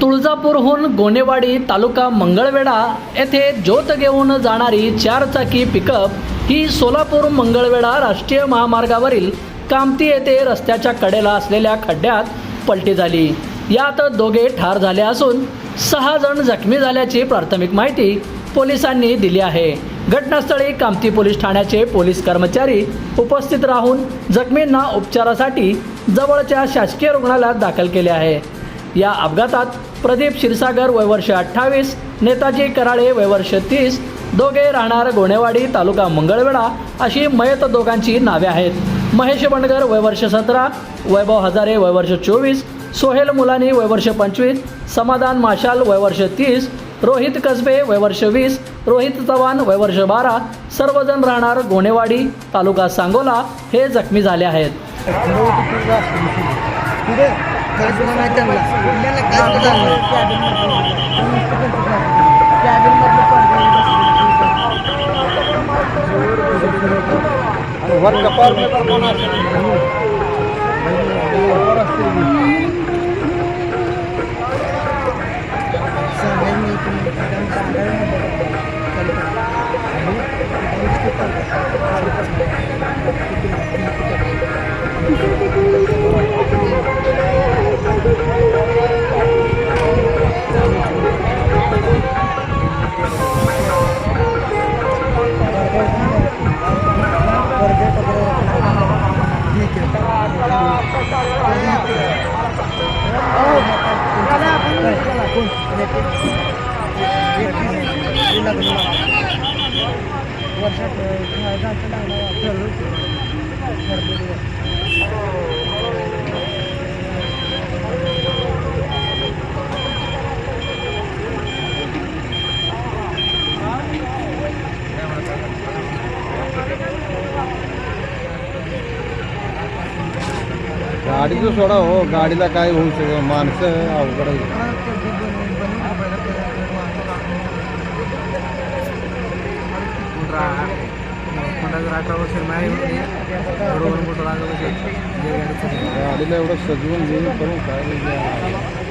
तुळजापूरहून गोनेवाडी तालुका मंगळवेढा येथे ज्योत घेऊन जाणारी चारचाकी पिकअप ही सोलापूर मंगळवेढा राष्ट्रीय महामार्गावरील कामती येथे रस्त्याच्या कडेला असलेल्या खड्ड्यात पलटी झाली. यात दोघे ठार झाले असून सहा जण जखमी झाल्याची प्राथमिक माहिती पोलिसांनी दिली आहे. घटनास्थळी कामती पोलीस ठाण्याचे पोलीस कर्मचारी उपस्थित राहून जखमींना उपचारासाठी जवळच्या शासकीय रुग्णालयात दाखल केले आहे. या अपघातात प्रदीप क्षीरसागर वयवर्ष अठ्ठावीस. नेताजी कराळे वयवर्ष तीस. दोघे राहणार गोणेवाडी तालुका मंगळवेढा. अशी मयत दोघांची नावे आहेत. महेश बंडगर वयवर्ष सतरा. वैभव हजारे वयवर्ष चोवीस. सोहेल मुलानी वयवर्ष पंचवीस. समाधान माशाल वयवर्ष तीस. रोहित कसबे वयवर्ष वीस. रोहित चव्हाण वयवर्ष बारा. सर्वजण राहणार गोणेवाडी तालुका सांगोला. हे जखमी झाले आहेत. कल्पना नाही त्यांना काय सुद्धा नाही. वर कपाल वर्षात जास्त लागला गाडीचं सोडा हो गाडीला काय होऊ शकत माणसं अवघड आहे. वर्ष नाही गाडीला एवढं सजवून घेऊन करून काय म्हणजे